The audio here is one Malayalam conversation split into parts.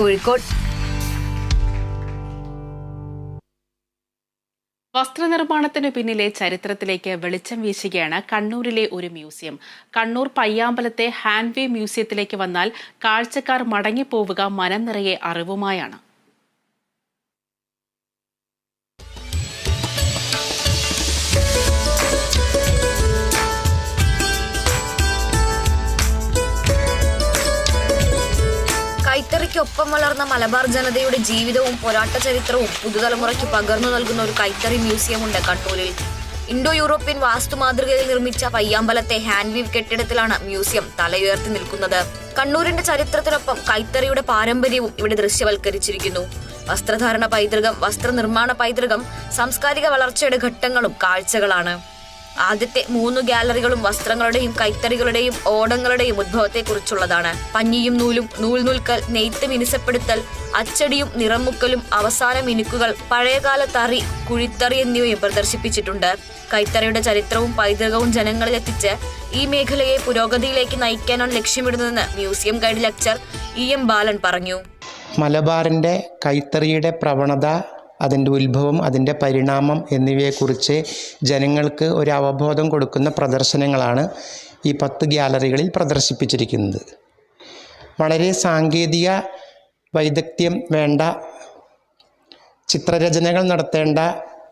കോഴിക്കോട്. വസ്ത്രനിർമ്മാണത്തിന് പിന്നിലെ ചരിത്രത്തിലേക്ക് വെളിച്ചം വീശുകയാണ് കണ്ണൂരിലെ ഒരു മ്യൂസിയം. കണ്ണൂർ പയ്യാമ്പലത്തെ ഹാൻഡ്വേ മ്യൂസിയത്തിലേക്ക് വന്നാൽ കാഴ്ചക്കാർ മടങ്ങിപ്പോവുക മനം നിറയെ അറിവുമായാണ്. കൈത്തറിക്കൊപ്പം വളർന്ന മലബാർ ജനതയുടെ ജീവിതവും പോരാട്ട ചരിത്രവും പുതുതലമുറയ്ക്ക് പകർന്നു നൽകുന്ന ഒരു കൈത്തറി മ്യൂസിയം ഉണ്ട് കണ്ണൂരിൽ. ഇൻഡോ യൂറോപ്യൻ വാസ്തു മാതൃകയിൽ നിർമ്മിച്ച പയ്യാമ്പലത്തെ ഹാൻഡ് വീവ് കെട്ടിടത്തിലാണ് മ്യൂസിയം തലയുയർത്തി നിൽക്കുന്നത്. കണ്ണൂരിന്റെ ചരിത്രത്തിനൊപ്പം കൈത്തറിയുടെ പാരമ്പര്യവും ഇവിടെ ദൃശ്യവൽക്കരിച്ചിരിക്കുന്നു. വസ്ത്രധാരണ പൈതൃകം വസ്ത്രനിർമ്മാണ പൈതൃകം സാംസ്കാരിക വളർച്ചയുടെ ഘട്ടങ്ങളും കാഴ്ചകളാണ്. ആദ്യത്തെ മൂന്ന് ഗാലറികളും വസ്ത്രങ്ങളുടെയും കൈത്തറികളുടെയും ഓടങ്ങളുടെയും ഉദ്ഭവത്തെക്കുറിച്ചുള്ളതാണ് പഞ്ഞിയും നൂലും നൂൽ നൂൽക്കൽ നെയ്ത്ത് മിനുസപ്പെടുത്തൽ അച്ചടിയും നിറമുക്കലും അവസാന മിനുക്കുകൾ പഴയകാല തറി കുഴിത്തറി എന്നിവയും പ്രദർശിപ്പിച്ചിട്ടുണ്ട്. കൈത്തറിയുടെ ചരിത്രവും പൈതൃകവും ജനങ്ങളിലെത്തിച്ച് ഈ മേഖലയെ പുരോഗതിയിലേക്ക് നയിക്കാനാണ് ലക്ഷ്യമിടുന്നതെന്ന് museum guide lecturer E M Balan പറഞ്ഞു. മലബാറിന്റെ കൈത്തറിയുടെ പ്രവണത അതിന്റെ ഉത്ഭവം അതിന്റെ പരിണാമം എന്നിവയെക്കുറിച്ച് ജനങ്ങൾക്ക് ഒരു അവബോധം കൊടുക്കുന്ന പ്രദർശനങ്ങളാണ് ഈ പത്ത് ഗ്യാലറികളിൽ പ്രദർശിപ്പിച്ചിരിക്കുന്നത്. വളരെ സാങ്കേതിക വൈദഗ്ധ്യം വേണ്ട ചിത്രരചനകൾ നടത്തേണ്ട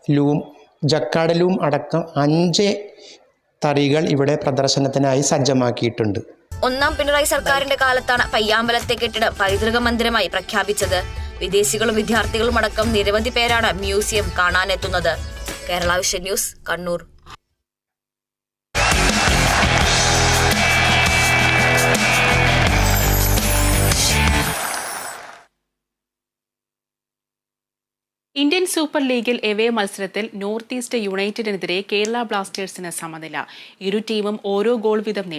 ലൂം ജക്കാട് ലൂം അടക്കം അഞ്ച് തറികൾ ഇവിടെ പ്രദർശനത്തിനായി സജ്ജമാക്കിയിട്ടുണ്ട്. ഒന്നാം പിണറായി സർക്കാരിന്റെ കാലത്താണ് പയ്യാമ്പലത്തെ കെട്ടിടം പൈതൃക മന്ദിരമായി പ്രഖ്യാപിച്ചത്. വിദേശികളും വിദ്യാർത്ഥികളും അടക്കം നിരവധി പേരാണ് museum കാണാനെത്തുന്നത്. Kerala Vision news Kannur. Indian Super ലീഗിൽ എവേ മത്സരത്തിൽ നോർത്ത് ഈസ്റ്റ് യുണൈറ്റഡിനെതിരെ കേരള ബ്ലാസ്റ്റേഴ്സിന് സമനില. ഇരു ടീമും ഓരോ ഗോൾ വീതം